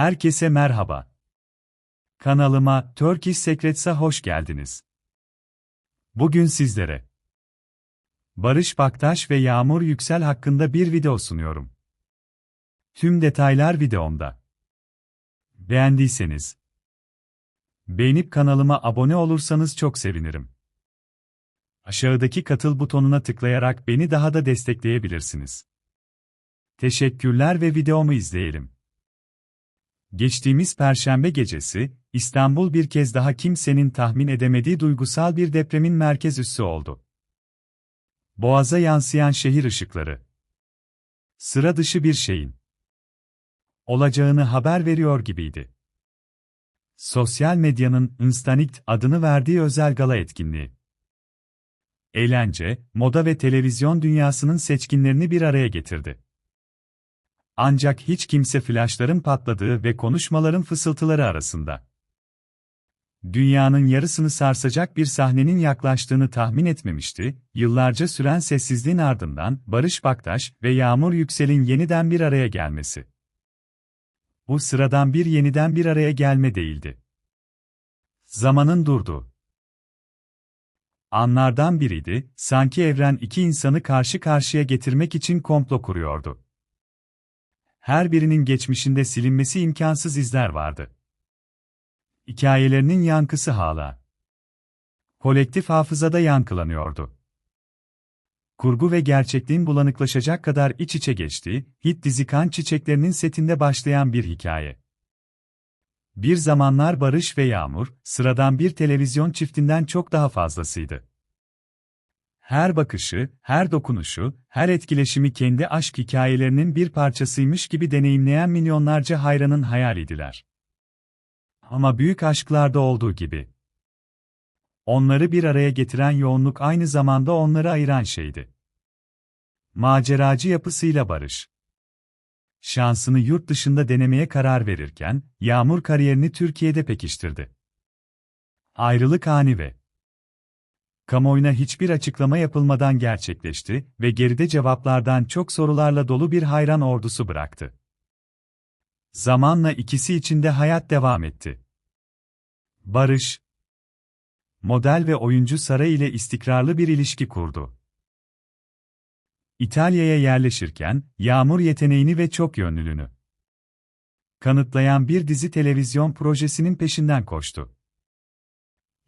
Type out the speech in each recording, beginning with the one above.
Herkese merhaba. Kanalıma Turkish Secrets'a hoş geldiniz. Bugün sizlere Barış Baktaş ve Yağmur Yüksel hakkında bir video sunuyorum. Tüm detaylar videomda. Beğendiyseniz beğenip kanalıma abone olursanız çok sevinirim. Aşağıdaki katıl butonuna tıklayarak beni daha da destekleyebilirsiniz. Teşekkürler ve videomu izleyelim. Geçtiğimiz perşembe gecesi, İstanbul bir kez daha kimsenin tahmin edemediği duygusal bir depremin merkez üssü oldu. Boğaza yansıyan şehir ışıkları. Sıra dışı bir şeyin olacağını haber veriyor gibiydi. Sosyal medyanın Instanict adını verdiği özel gala etkinliği. Eğlence, moda ve televizyon dünyasının seçkinlerini bir araya getirdi. Ancak hiç kimse flaşların patladığı ve konuşmaların fısıltıları arasında dünyanın yarısını sarsacak bir sahnenin yaklaştığını tahmin etmemişti. Yıllarca süren sessizliğin ardından Barış Baktaş ve Yağmur Yüksel'in yeniden bir araya gelmesi. Bu sıradan bir yeniden bir araya gelme değildi. Zamanın durdu. Anlardan biriydi, sanki evren iki insanı karşı karşıya getirmek için komplo kuruyordu her birinin geçmişinde silinmesi imkansız izler vardı. Hikayelerinin yankısı hala kolektif hafızada yankılanıyordu. Kurgu ve gerçekliğin bulanıklaşacak kadar iç içe geçti, hit dizi Kan Çiçeklerinin setinde başlayan bir hikaye. Bir zamanlar Barış ve Yağmur, sıradan bir televizyon çiftinden çok daha fazlasıydı her bakışı, her dokunuşu, her etkileşimi kendi aşk hikayelerinin bir parçasıymış gibi deneyimleyen milyonlarca hayranın hayalidiler. Ama büyük aşklarda olduğu gibi. Onları bir araya getiren yoğunluk aynı zamanda onları ayıran şeydi. Maceracı yapısıyla barış. Şansını yurt dışında denemeye karar verirken, Yağmur kariyerini Türkiye'de pekiştirdi. Ayrılık ani ve kamuoyuna hiçbir açıklama yapılmadan gerçekleşti ve geride cevaplardan çok sorularla dolu bir hayran ordusu bıraktı. Zamanla ikisi içinde hayat devam etti. Barış Model ve oyuncu Sara ile istikrarlı bir ilişki kurdu. İtalya'ya yerleşirken, Yağmur yeteneğini ve çok yönlülüğünü kanıtlayan bir dizi televizyon projesinin peşinden koştu.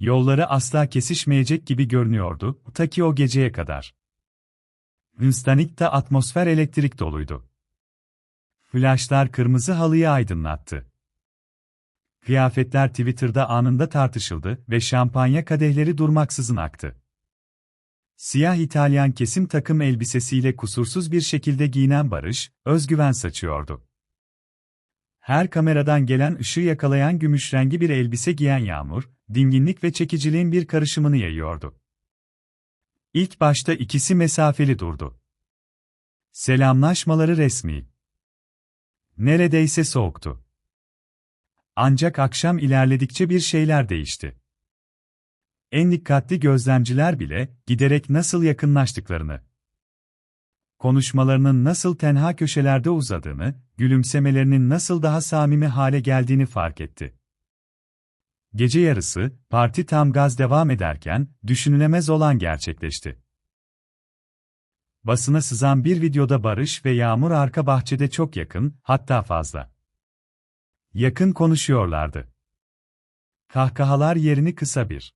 Yolları asla kesişmeyecek gibi görünüyordu, ta ki o geceye kadar. Instanik'ta atmosfer elektrik doluydu. Flaşlar kırmızı halıyı aydınlattı. Kıyafetler Twitter'da anında tartışıldı ve şampanya kadehleri durmaksızın aktı. Siyah İtalyan kesim takım elbisesiyle kusursuz bir şekilde giyinen Barış, özgüven saçıyordu. Her kameradan gelen ışığı yakalayan gümüş rengi bir elbise giyen Yağmur, dinginlik ve çekiciliğin bir karışımını yayıyordu. İlk başta ikisi mesafeli durdu. Selamlaşmaları resmi. Neredeyse soğuktu. Ancak akşam ilerledikçe bir şeyler değişti. En dikkatli gözlemciler bile giderek nasıl yakınlaştıklarını, konuşmalarının nasıl tenha köşelerde uzadığını, gülümsemelerinin nasıl daha samimi hale geldiğini fark etti. Gece yarısı, parti tam gaz devam ederken, düşünülemez olan gerçekleşti. Basına sızan bir videoda Barış ve Yağmur arka bahçede çok yakın, hatta fazla. Yakın konuşuyorlardı. Kahkahalar yerini kısa bir